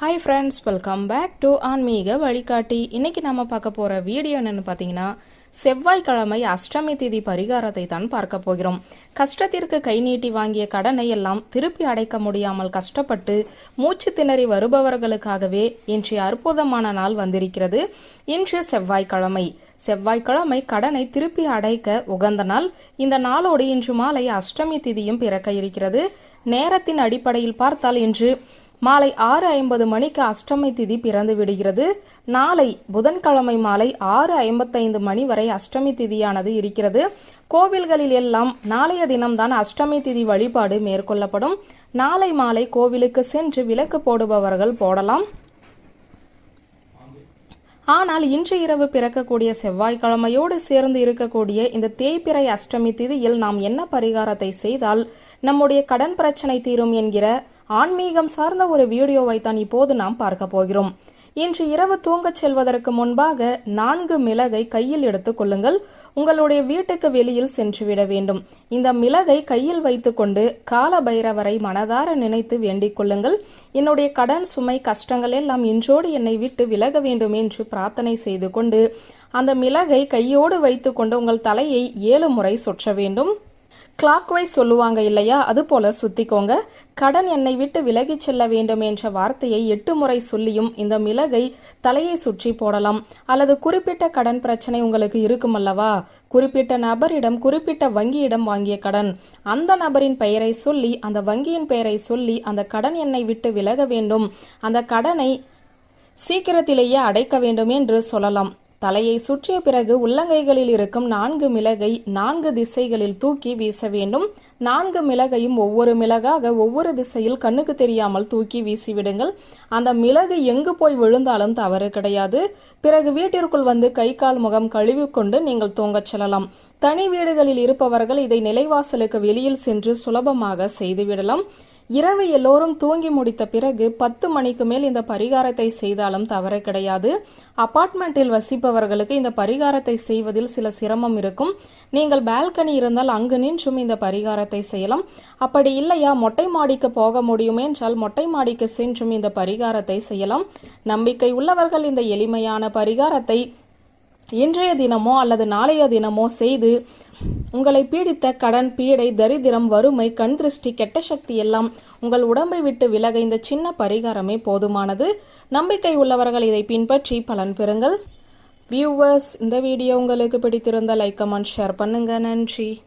Hi friends welcome back to ஆன்மீக வழிகாட்டி இன்னைக்கு நம்ம பார்க்க போகிற வீடியோ என்னென்னு பார்த்தீங்கன்னா செவ்வாய்க்கிழமை அஷ்டமி திதி பரிகாரத்தை தான் பார்க்க போகிறோம். கஷ்டத்திற்கு கை நீட்டி வாங்கிய கடனை எல்லாம் திருப்பி அடைக்க முடியாமல் கஷ்டப்பட்டு மூச்சு திணறி வருபவர்களுக்காகவே இன்று அற்புதமான நாள் வந்திருக்கிறது. இன்று செவ்வாய்க்கிழமை. செவ்வாய்க்கிழமை கடனை திருப்பி அடைக்க உகந்த நாள். இந்த நாளோடு இன்று மாலை அஷ்டமி திதியும் பிறக்க இருக்கிறது. நேரத்தின் அடிப்படையில் பார்த்தால் இன்று மாலை ஆறு ஐம்பது மணிக்கு அஷ்டமி திதி பிறந்து விடுகிறது நாளை புதன்கிழமை மாலை ஆறு ஐம்பத்தைந்து மணி வரை அஷ்டமி திதியானது இருக்கிறது. கோவில்களில் எல்லாம் நாளைய தினம்தான் அஷ்டமி திதி வழிபாடு மேற்கொள்ளப்படும். நாளை மாலை கோவிலுக்கு சென்று விளக்கு போடுபவர்கள் போடலாம். ஆனால் இன்று இரவு பிறக்கக்கூடிய செவ்வாய்க்கிழமையோடு சேர்ந்து இருக்கக்கூடிய இந்த தேய்பிறை அஷ்டமி திதியில் நாம் என்ன பரிகாரத்தை செய்தால் நம்முடைய கடன் பிரச்சனை தீரும் என்கிற ஆன்மீகம் சார்ந்த ஒரு வீடியோவை தான் இப்போது நாம் பார்க்க போகிறோம். இன்று இரவு தூங்கச் செல்வதற்கு முன்பாக நான்கு மிளகை கையில் எடுத்துக் கொள்ளுங்கள். உங்களுடைய வீட்டுக்கு வெளியில் சென்றுவிட வேண்டும். இந்த மிளகை கையில் வைத்துக்கொண்டு கால பைரவரை மனதார நினைத்து வேண்டிக் கொள்ளுங்கள். என்னுடைய கடன் சுமை கஷ்டங்கள் எல்லாம் இன்றோடு என்னை விட்டு விலக வேண்டும் என்று பிரார்த்தனை செய்து கொண்டு அந்த மிளகை கையோடு வைத்துக்கொண்டு உங்கள் தலையை ஏழு முறை சுற்ற வேண்டும். கிளாக் வைஸ் சொல்லுவாங்க இல்லையா? அது போல சுத்திக்கோங்க. கடன் என்னை விட்டு விலகிச் செல்ல வேண்டும் என்ற வார்த்தையை எட்டு முறை சொல்லியும் இந்த மிளகை தலையை சுற்றி போடலாம். அல்லது குறிப்பிட்ட கடன் பிரச்சனை உங்களுக்கு இருக்கும் அல்லவா? குறிப்பிட்ட நபரிடம் குறிப்பிட்ட வங்கியிடம் வாங்கிய கடன். அந்த நபரின் பெயரை சொல்லி அந்த வங்கியின் பெயரை சொல்லி அந்த கடன் என்னை விட்டு விலக வேண்டும். அந்த கடனை சீக்கிரத்திலேயே அடைக்க வேண்டும் என்று சொல்லலாம். தலையை சுற்றிய பிறகு உள்ளங்கைகளில் இருக்கும் நான்கு மிளகை நான்கு திசைகளில் தூக்கி வீச வேண்டும். நான்கு மிளகையும் ஒவ்வொரு மிளகாக ஒவ்வொரு திசையில் கண்ணுக்கு தெரியாமல் தூக்கி வீசிவிடுங்கள். அந்த மிளகு எங்கு போய் விழுந்தாலும் தவறு கிடையாது. பிறகு வீட்டிற்குள் வந்து கை கால் முகம் கழுவிக்கொண்டு நீங்கள் தூங்கச் செல்லலாம். தனி வீடுகளில் இருப்பவர்கள் இதை நிலைவாசலுக்கு வெளியில் சென்று சுலபமாக செய்துவிடலாம். இரவு எல்லோரும் தூங்கி முடித்த பிறகு பத்து மணிக்கு மேல் இந்த பரிகாரத்தை செய்தாலும் தவறு கிடையாது. அபார்ட்மெண்ட்டில் வசிப்பவர்களுக்கு இந்த பரிகாரத்தை செய்வதில் சில சிரமம் இருக்கும். நீங்கள் பால்கனி இருந்தால் அங்கு நின்றும் இந்த பரிகாரத்தை செய்யலாம். அப்படி இல்லையா? மொட்டை மாடிக்கு போக முடியுமே என்றால் மொட்டை மாடிக்கு சென்றும் இந்த பரிகாரத்தை செய்யலாம். நம்பிக்கை உள்ளவர்கள் இந்த எளிமையான பரிகாரத்தை இன்றைய தினமோ அல்லது நாளைய தினமோ செய்து உங்களை பீடித்த கடன் பீடை தரித்திரம் வறுமை கண் திருஷ்டி கெட்ட சக்தி எல்லாம் உங்கள் உடம்பை விட்டு விலக இந்த சின்ன பரிகாரமே போதுமானது. நம்பிக்கை உள்ளவர்கள் இதை பின்பற்றி பலன் பெறுங்கள். வியூவர்ஸ் இந்த வீடியோ உங்களுக்கு பிடித்திருந்த லைக் கமெண்ட் ஷேர் பண்ணுங்க. நன்றி.